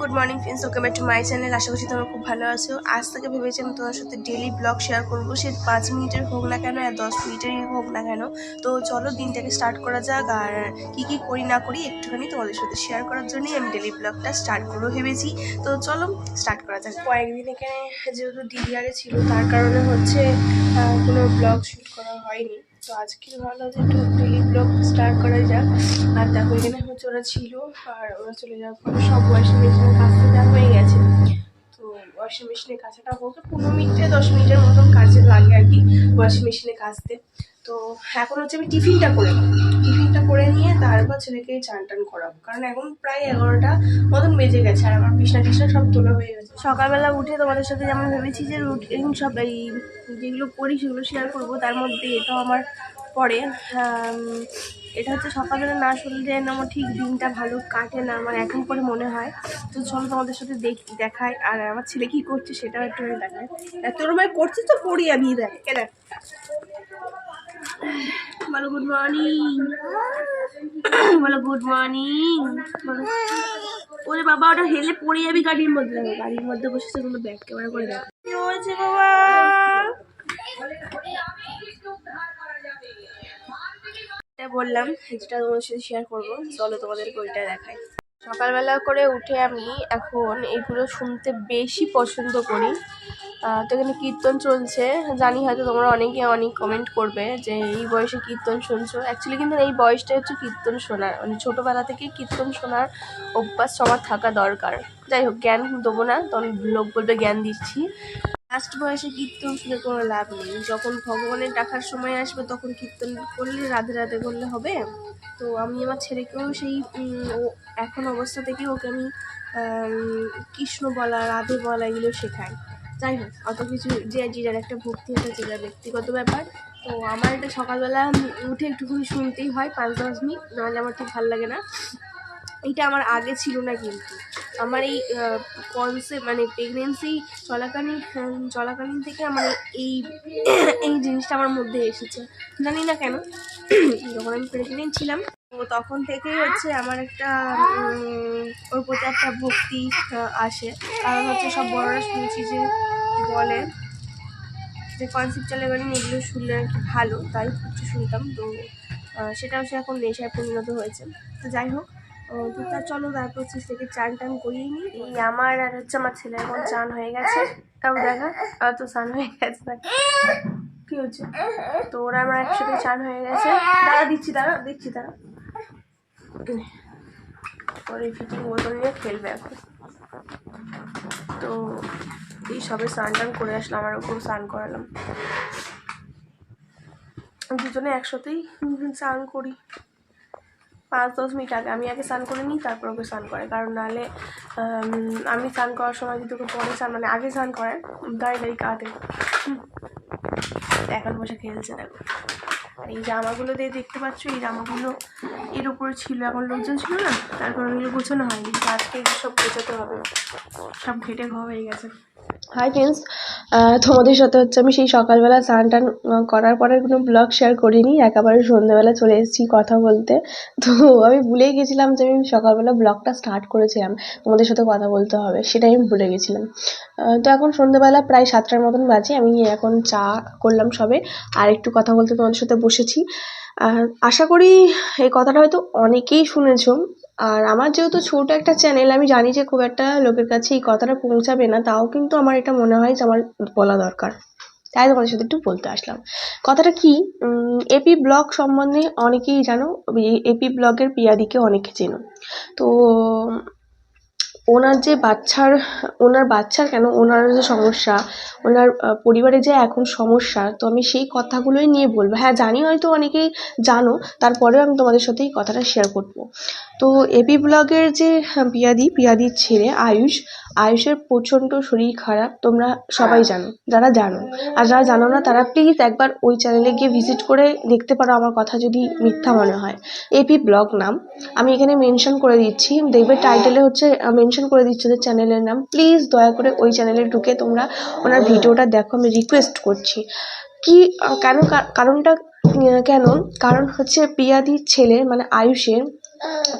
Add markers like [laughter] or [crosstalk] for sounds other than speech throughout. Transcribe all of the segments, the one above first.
Good morning friends back to my channel আশা করছি তোমরা খুব ভালো আছো। আজ থেকে ভেবেছি আমি তোমার সাথে ডেলি ব্লগ শেয়ার করব। সে পাঁচ মিনিটের হোক না কেন আর দশ মিনিটেরই হোক না কেন। তো চলো দিনটাকে স্টার্ট করা যাক। আর কী কী করি না করি একটুখানি তোমাদের সাথে শেয়ার করার জন্যই আমি ডেলি ব্লগটা স্টার্ট করব ভেবেছি। তো চলো স্টার্ট করা যাক। কয়েকদিন এখানে যেহেতু ডিডিআরে ছিল, তার কারণে হচ্ছে কোনো ব্লগ শ্যুট করা হয়নি। তো আজকে ভালো যে একটু ডেলি ব্লগ স্টার্ট করা যাক। আর দেখো, এখানে হচ্ছে ওরা ছিল, আর ওরা চলে যাওয়ার পর সব ওয়াশিং মেশিনের কাজটা যা হয়ে গেছে। তো ওয়াশিং মেশিনে কাছাটা হোক পনেরো মিনিটে দশ মিনিটের মতন কাজে লাগে আর কি ওয়াশিং মেশিনে কাচতে তো এখন হচ্ছে আমি টিফিনটা করে নেব। টিফিনটা করে নিয়ে তারপর ছেলেকে চান টান করাবো। কারণ এখন প্রায় এগারোটা মতন বেজে গেছে আর আমার বিছনা টিছনা সব তোলা হয়ে গেছে। সকালবেলা উঠে তোমাদের সাথে যেমন ভেবেছি যে রুটিন সব এই যেগুলো করি সেগুলো শেয়ার করব তার মধ্যে এটাও আমার পরে। এটা হচ্ছে সকালবেলা না শুনলে না আমার ঠিক দিনটা ভালো কাটে না আমার এখন পরে মনে হয়। তো চলো তোমাদের সাথে দেখ দেখায় আর আমার ছেলে কি করছে সেটাও একটু দেখায় তোর ভাই করছে তো করি আমি দেখ কেন বলো গুড মর্নিং বলো গুড মর্নিং ওরে বাবা, ওটা হেলে পড়ে যাবি গাড়ির মধ্যে। গাড়ির মধ্যে বসে সেগুলো ব্যাক ক্যামেরা করে দেখো। কি হয়েছে বাবা? বললাম, যেটা তোমাদের সাথে শেয়ার করব, চলো তোমাদেরকে ওইটা দেখাই। সকালবেলা করে উঠে আমি এখন এগুলো শুনতে বেশি পছন্দ করি। তো এখানে কীর্তন চলছে। জানি হয়তো তোমরা অনেকে অনেক কমেন্ট করবে যে এই বয়সে কীর্তন শুনছো। অ্যাকচুয়ালি কিন্তু এই বয়সটা হচ্ছে কীর্তন শোনার। মানে ছোটোবেলা থেকে কীর্তন শোনার অভ্যাস সবার থাকা দরকার। যাই হোক, জ্ঞান দেবো না, তখন লোক বলবে জ্ঞান দিচ্ছি। লাস্ট বয়সে কীর্তন শুনে কোনো লাভ নেই। যখন ভগবানের ডাকার সময় আসবে, তখন কীর্তন করলে, রাধে রাধে করলে হবে। তো আমি আমার ছেলেকেও সেই এখন অবস্থা থেকে ওকে আমি কৃষ্ণ বলা, রাধে বলা এগুলো শেখাই। যাই হোক, অত কিছু যে যে যার একটা ভক্তি আছে যে যার ব্যক্তিগত ব্যাপার। তো আমার এটা সকালবেলা উঠে একটুখানি শুনতেই হয়, পাঁচ দশ মিনিট, নাহলে আমার ঠিক ভালো লাগে না। এটা আমার আগে ছিল না কিন্তু। আমার এই কনসেপ্ট মানে প্রেগনেন্সি চলাকালীন চলাকালীন থেকে আমার এই [coughs] এই জিনিসটা আমার মধ্যে এসেছে। জানি না কেন, [coughs] যখন আমি প্রেগনেন্ট ছিলাম, তো তখন থেকেই হচ্ছে আমার একটা ওর প্রতি একটা ভক্তি আসে। কারণ হচ্ছে সব বড়রা শুনেছি যে বলে যে কনসেপ্ট চলাকালীন এগুলো শুনলে আর কি ভালো, তাই হচ্ছে শুনতাম। তো সেটাও সে এখন নেশায় পরিণত হয়েছে। তো যাই হোক তো তা চলো তারপর হচ্ছে থেকে চান টান করিয়ে নিই এই আমার আর হচ্ছে আমার ছেলে এখন চান হয়ে গেছে। তাও দেখা আর তো চান হয়ে গেছে না। কি হচ্ছে তো ওরা আমার একসাথে চান হয়ে গেছে। দাঁড়া, দিচ্ছি দাঁড়া দিচ্ছি, দাঁড়া। এই ফিটিং বোতল নিয়ে খেলবে এখন। তো এই সবে স্নান টান করে আসলাম আমার ওকেও স্নান করালাম। দুজনে একসাথেই স্নান করি। পাঁচ, দশ মিনিট আগে আমি আগে স্নান করে নিই, তারপর ওকে স্নান করে কারণ নাহলে আমি স্নান করার সময় যদি ওকে পরে স্নান মানে আগে স্নান করায় দাঁড়িয়ে দাঁড়িয়ে কাঁদে এখন বসে খেলছে, দেখো। আর এই জামাগুলো দিয়ে দেখতে পাচ্ছ, এই জামাগুলো এর উপরে ছিল, এখন লোকজন ছিল না তার কারণে গোছানো হয়নি। আজকে সব গোছাতে হবে। সব ঘেটে ঘ হয়ে গেছে। হাই ফ্রেন্ডস তোমাদের সাথে হচ্ছে আমি সেই সকালবেলা স্নান টান করার পরে কোনো ব্লগ শেয়ার করিনি। একেবারে সন্ধ্যেবেলা চলে এসেছি কথা বলতে। তো আমি ভুলেই গেছিলাম যে আমি সকালবেলা ব্লগটা স্টার্ট করেছিলাম। তোমাদের সাথে কথা বলতে হবে, সেটাই আমি ভুলে গেছিলাম। তো এখন সন্ধ্যেবেলা প্রায় সাতটার মতন বাজে। আমি এখন চা করলাম সবে, আর একটু কথা বলতে তোমাদের সাথে বসেছি। আশা করি এই কথাটা হয়তো অনেকেই শুনেছো আর আমার যেহেতু ছোট একটা চ্যানেল আমি জানি যে খুব একটা লোকের কাছে এই কথাটা পৌঁছাবে না, তাও কিন্তু আমার এটা মনে হয় যে আমার বলা দরকার। তাই তোমাদের সাথে একটু বলতে আসলাম। কথাটা কি? এপি ব্লগ সম্বন্ধে অনেকেই জানো এপি ব্লগের পিয়াদিকে অনেকে চেনো। তো ওনার যে বাচ্চার, ওনার বাচ্চার কেন, ওনার যে সমস্যা, ওনার পরিবারে যে এখন সমস্যা, তো আমি সেই কথাগুলোই নিয়ে বলব। হ্যাঁ জানি হয়তো অনেকেই জানো, তারপরেও আমি তোমাদের সাথে এই কথাটা শেয়ার করব। তো এপি ব্লগের যে পিয়াদি, পিয়াদির ছেলে আয়ুষ, আয়ুষের প্রচণ্ড শরীর খারাপ, তোমরা সবাই জানো, যারা জানো। আর যারা জানো না, তারা প্লিজ একবার ওই চ্যানেলে গিয়ে ভিজিট করে দেখতে পারো আমার কথা যদি মিথ্যা মনে হয়। এপি ব্লগ নাম, আমি এখানে মেনশন করে দিচ্ছি, দেখবে টাইটেলে হচ্ছে মেনশন করে দিচ্ছে ওদের চ্যানেলের নাম। প্লিজ দয়া করে ওই চ্যানেলে ঢুকে তোমরা ওনার ভিডিওটা দেখো, আমি রিকোয়েস্ট করছি। কি, কেন, কারণটা কেন? কারণ হচ্ছে পিয়াদির ছেলে মানে আয়ুষের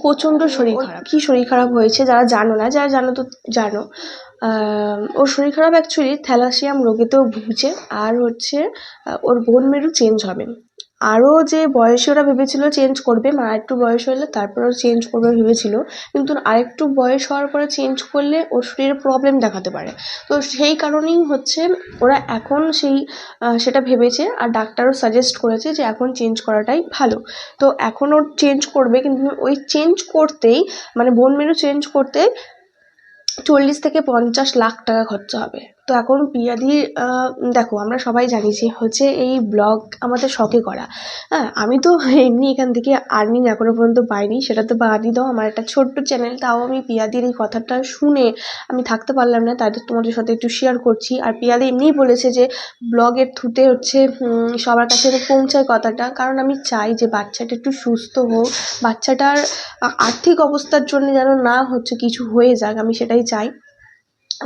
প্রচণ্ড শরীর খারাপ। কী শরীর খারাপ হয়েছে যারা জানো না, যারা জানো তো জানো। ওর শরীর খারাপ অ্যাকচুয়ালি থ্যালাসিয়াম রোগেতেও ভুগছে, আর হচ্ছে ওর বোন মেরু চেঞ্জ হবে। আরও যে বয়সে ওরা ভেবেছিল চেঞ্জ করবে মানে আরেকটু বয়স হলে তারপরে চেঞ্জ করবে ভেবেছিল, কিন্তু আরেকটু বয়স হওয়ার পরে চেঞ্জ করলে ওর শরীরে প্রবলেম দেখাতে পারে। তো সেই কারণেই হচ্ছে ওরা এখন সেই সেটা ভেবেছে আর ডাক্তারও সাজেস্ট করেছে যে এখন চেঞ্জ করাটাই ভালো। তো এখন ওর চেঞ্জ করবে, কিন্তু ওই চেঞ্জ করতেই মানে বোন মেরু চেঞ্জ করতে চল্লিশ থেকে পঞ্চাশ লাখ টাকা খরচা হবে। তো এখন পিয়াদির আহ, দেখো আমরা সবাই জানি যে হচ্ছে এই ব্লগ আমাদের শখে করা। হ্যাঁ আমি তো এমনি এখান থেকে আর্নিং এখনও পর্যন্ত পাইনি সেটা তো বাদই দাও। আমার একটা ছোট্ট চ্যানেল তাও আমি পিয়াদির এই কথাটা শুনে আমি থাকতে পারলাম না তাদের তোমাদের সাথে একটু শেয়ার করছি। আর পিয়াদি এমনিই বলেছে যে ব্লগের থ্রুতে হচ্ছে সবার কাছে পৌঁছায় কথাটা। কারণ আমি চাই যে বাচ্চাটা একটু সুস্থ হোক বাচ্চাটার আর্থিক অবস্থার জন্য যেন না হচ্ছে কিছু হয়ে যাক আমি সেটাই চাই।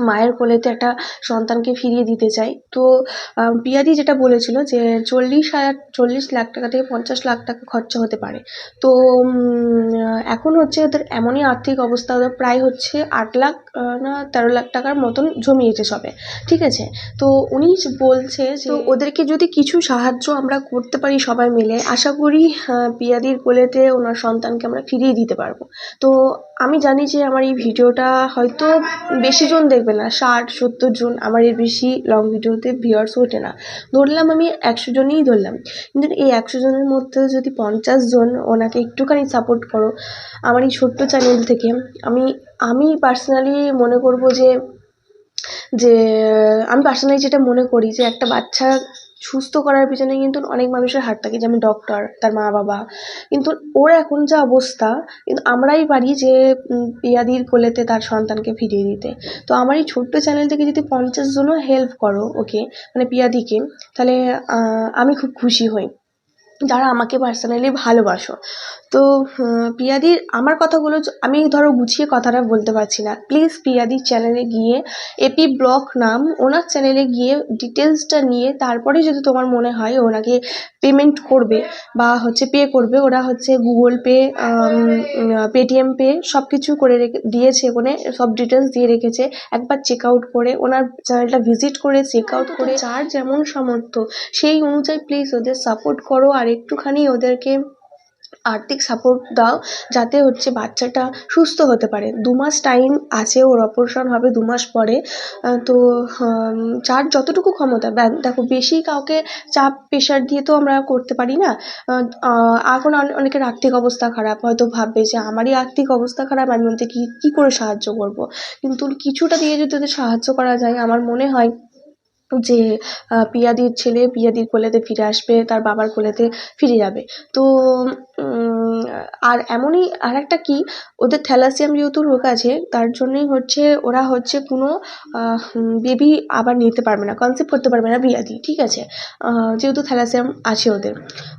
মায়ের কোলেতে একটা সন্তানকে ফিরিয়ে দিতে চাই। তো পিয়াদি যেটা বলেছিল যে চল্লিশ হাজার, চল্লিশ লাখ টাকা থেকে পঞ্চাশ লাখ টাকা খরচা হতে পারে। তো এখন হচ্ছে ওদের এমনই আর্থিক অবস্থা, ওদের প্রায় হচ্ছে আট লাখ না তেরো লাখ টাকার মতন জমিয়েছে সবে। ঠিক আছে? তো উনি বলছে যে ওদেরকে যদি কিছু সাহায্য আমরা করতে পারি সবাই মিলে, আশা করি পিয়াদির কোলেতে ওনার সন্তানকে আমরা ফিরিয়ে দিতে পারব। তো আমি জানি যে আমার এই ভিডিওটা হয়তো বেশি জন দেখবে না, ষাট, সত্তর জন আমার এর বেশি লং ভিডিওতে ভিউয়ার্স ওঠে না। ধরলাম আমি একশো জনেই ধরলাম। কিন্তু এই একশো জনের মধ্যে যদি পঞ্চাশ জন ওনাকে একটুখানি সাপোর্ট করো, আমার এই ছোট্ট চ্যানেল থেকে, আমি আমি পার্সোনালি মনে করব যে যে, আমি পার্সোনালি যেটা মনে করি যে একটা বাচ্চা সুস্থ করার পিছনে কিন্তু অনেক মানুষের হাত থাকে, যেমন ডক্টর তার মা বাবা। কিন্তু ওর এখন যা অবস্থা, কিন্তু আমরাই পারি যে পিয়াদির কোলেতে তার সন্তানকে ফিরিয়ে দিতে। তো আমার এই ছোট্ট চ্যানেল থেকে যদি পঞ্চাশ জনও হেল্প করো ওকে মানে পিয়াদিকে, তাহলে আমি খুব খুশি হই। যারা আমাকে পার্সোনালি ভালোবাসো। তো পিয়াদি আমার কথাগুলো আমি ধরো গুছিয়ে কথাটা বলতে পারছি না। প্লিজ পিয়াদির চ্যানেলে গিয়ে এপি ব্লক নাম, ওনার চ্যানেলে গিয়ে ডিটেলসটা নিয়ে, তারপরে যদি তোমার মনে হয় ওনাকে পেমেন্ট করবে বা হচ্ছে পে করবে ওরা হচ্ছে গুগল পে পেটিএম পে সব কিছু করে রেখে দিয়েছে ওখানে সব ডিটেলস দিয়ে রেখেছে। একবার চেক আউট করে ওনার চ্যানেলটা ভিজিট করে চেক আউট করে। যার যেমন সামর্থ্য সেই অনুযায়ী প্লিজ ওদের সাপোর্ট করো আর একটুখানি ওদেরকে আর্থিক সাপোর্ট দাও যাতে হচ্ছে বাচ্চাটা সুস্থ হতে পারে। দু মাস টাইম আছে, ওর অপারেশন হবে দু মাস পরে। তো যার যতটুকু ক্ষমতা দেখো বেশি কাউকে চাপ প্রেশার দিয়ে তো আমরা করতে পারি না। এখন অনেকের আর্থিক অবস্থা খারাপ, হয়তো ভাববে যে আমারই আর্থিক অবস্থা খারাপ, আমি ওদের কী কী করে সাহায্য করব? কিন্তু কিছুটা দিয়ে যদি ওদের সাহায্য করা যায়, আমার মনে হয় যে পিয়াদির ছেলে পিয়াদির কোলেতে ফিরে আসবে, তার বাবার কোলেতে ফিরে যাবে। তো আর এমনই আর একটা কি, ওদের থ্যালাসিয়াম যেহেতু রোগ আছে, তার জন্যই হচ্ছে ওরা হচ্ছে কোনো বেবি আবার নিতে পারবে না কনসেপ্ট করতে পারবে না পিয়াদি ঠিক আছে? যেহেতু থ্যালাসিয়াম আছে ওদের।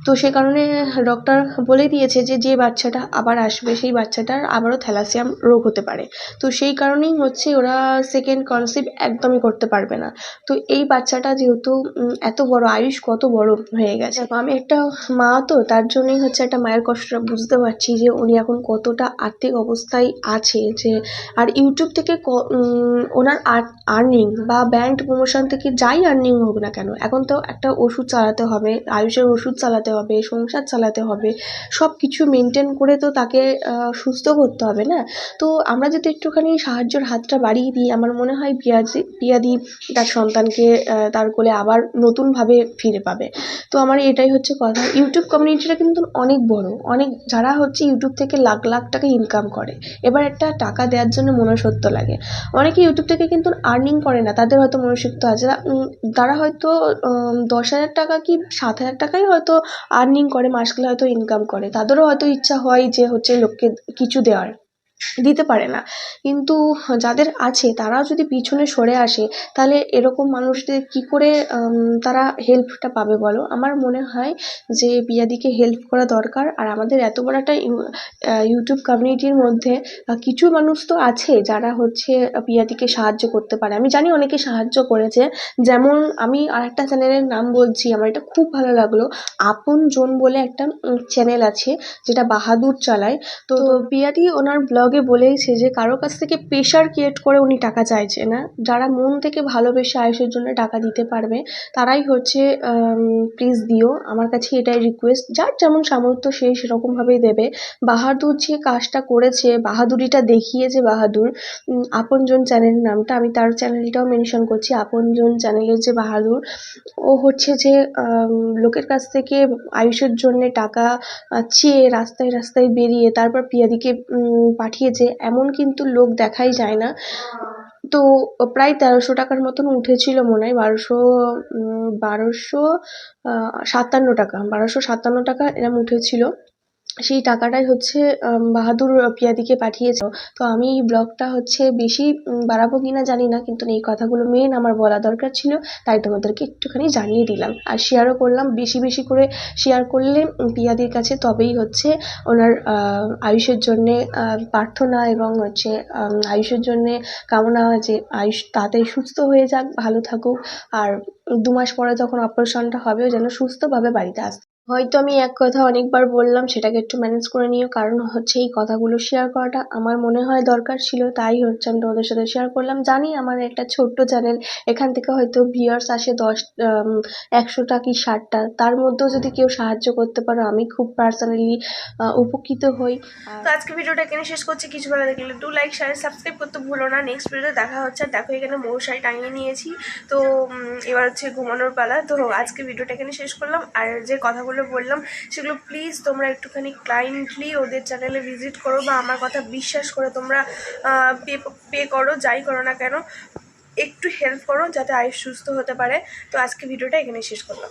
তো সে কারণে ডক্টর বলে দিয়েছে যে যে বাচ্চাটা আবার আসবে, সেই বাচ্চাটার আবারও থ্যালাসিয়াম রোগ হতে পারে। তো সেই কারণেই হচ্ছে ওরা সেকেন্ড কনসেপ্ট একদমই করতে পারবে না। তো এই বাচ্চাটা যেহেতু এত বড়, আয়ুষ কত বড় হয়ে গেছে। আমি একটা মা তো, তার জন্যই হচ্ছে একটা মায়ের কষ্টটা বুঝতে পারছি যে উনি এখন কতটা আর্থিক অবস্থায় আছে, যে আর ইউটিউব থেকে ওনার আর্নিং বা ব্যান্ড প্রমোশন থেকে যাই আর্নিং হোক না কেন, এখন তো একটা ওষুধ চালাতে হবে, আয়ুষের ওষুধ চালাতে হবে, সংসার চালাতে হবে সব কিছু মেনটেন করে তো তাকে সুস্থ করতে হবে না? তো আমরা যদি একটুখানি সাহায্যের হাতটা বাড়িয়ে দিই, আমার মনে হয় পিয়াজি, পিয়াদি তার সন্তানকে তার কোলে আবার নতুনভাবে ফিরে পাবে। তো আমার এটাই হচ্ছে কথা। ইউটিউব কমিউনিটিটা কিন্তু অনেক বড়, অনেক যারা হচ্ছে ইউটিউব থেকে লাখ লাখ টাকা ইনকাম করে। এবার একটা টাকা দেওয়ার জন্য মনুষ্যত্ব লাগে। অনেকে ইউটিউব থেকে কিন্তু আর্নিং করে না, তাদের হয়তো মনুষ্যত্ব আছে। তারা হয়তো দশ হাজার টাকা কি সাত হাজার টাকাই হয়তো আর্নিং করে, মাসগুলো গেলে হয়তো ইনকাম করে। তাদেরও হয়তো ইচ্ছা হয় যে হচ্ছে লোককে কিছু দেওয়ার। দিতে পারে না। কিন্তু যাদের আছে তারাও যদি পিছনে সরে আসে তাহলে এরকম মানুষদের কী করে তারা হেল্পটা পাবে বলো? আমার মনে হয় যে পিয়াদিকে হেল্প করা দরকার। আর আমাদের এত বড় একটা ইউটিউব কমিউনিটির মধ্যে কিছু মানুষ তো আছে যারা হচ্ছে পিয়াদিকে সাহায্য করতে পারে। আমি জানি অনেকে সাহায্য করেছে। যেমন আমি আর একটা চ্যানেলের নাম বলছি আমার এটা খুব ভালো লাগল। আপন জন বলে একটা চ্যানেল আছে যেটা বাহাদুর চালায়। তো পিয়াদি ওনার ব্লগে বলেইছে যে কারও কাছ থেকে প্রেশার ক্রিয়েট করে উনি টাকা চাইছে না। যারা মন থেকে ভালোবেসে আয়ুষের জন্য টাকা দিতে পারবে তারাই হচ্ছে প্লিজ দিও। আমার কাছে এটাই রিকোয়েস্ট যার যেমন সামর্থ্য সে সেরকমভাবেই দেবে। বাহাদুর যে কাজটা করেছে বাহাদুরিটা দেখিয়েছে বাহাদুর আপনজন চ্যানেলের নামটা আমি তার চ্যানেলটাও মেনশন করছি আপনজন চ্যানেলের যে বাহাদুর ও হচ্ছে যে লোকের কাছ থেকে আয়ুষের জন্যে টাকা চেয়ে রাস্তায় রাস্তায় বেরিয়ে তারপর পিয়াদিকে উম, পাঠিয়েছে এমন কিন্তু লোক দেখাই যায় না। তো প্রায় তেরোশো টাকার মতন উঠেছিল মনে হয়, বারোশো বারোশো সাতান্ন টাকা, বারোশো সাতান্ন টাকা এরম উঠেছিল। সেই টাকাটাই হচ্ছে বাহাদুর পিয়াদিকে পাঠিয়েছে। তো আমি এই ব্লগটা হচ্ছে বেশি বাড়াবো কিনা জানি না, কিন্তু এই কথাগুলো মেন আমার বলা দরকার ছিল, তাই তোমাদেরকে একটুখানি জানিয়ে দিলাম। আর শেয়ারও করলাম, বেশি বেশি করে শেয়ার করলে পিয়াদির কাছে তবেই হচ্ছে ওনার আয়ুষের জন্যে প্রার্থনা এবং হচ্ছে আয়ুষের জন্যে কামনা যে আয়ুষ তাড়াতাড়ি সুস্থ হয়ে যাক, ভালো থাকুক। আর দু মাস পরে যখন অপারেশনটা হবে, যেন সুস্থভাবে বাড়িতে আসতে হয়তো আমি এক কথা অনেকবার বললাম, সেটাকে একটু ম্যানেজ করে নিও। কারণ হচ্ছে এই কথাগুলো শেয়ার করাটা আমার মনে হয় দরকার ছিল। তাই হচ্ছে আমি তোমাদের সাথে শেয়ার করলাম। জানি আমার একটা ছোট্ট চ্যানেল এখান থেকে হয়তো ভিউয়ার্স আসে দশ একশোটা কি ষাটটা। তার মধ্যেও যদি কেউ সাহায্য করতে পারো, আমি খুব পার্সোনালি উপকৃত হই। তো আজকে ভিডিওটা এখানে শেষ করছি। কিছু ভালো লাগলে ডু লাইক শেয়ার সাবস্ক্রাইব করতে ভুলো না। নেক্সট ভিডিওতে দেখা হচ্ছে। দেখো, এখানে মৌসারি টাঙিয়ে নিয়েছি। তো এবার হচ্ছে ঘুমানোর পালা। তো, আজকে ভিডিওটা এখানে শেষ করলাম। আর যে কথাগুলো বললাম, সেগুলো প্লিজ তোমরা একটুখানি ক্লাইন্টলি ওদের চ্যানেলে ভিজিট করো বা আমার কথা বিশ্বাস করে তোমরা পে পে করো, যাই করো না কেন, একটু হেল্প করো যাতে আয়ুষ সুস্থ হতে পারে। তো আজকে ভিডিওটা এখানে শেষ করলাম।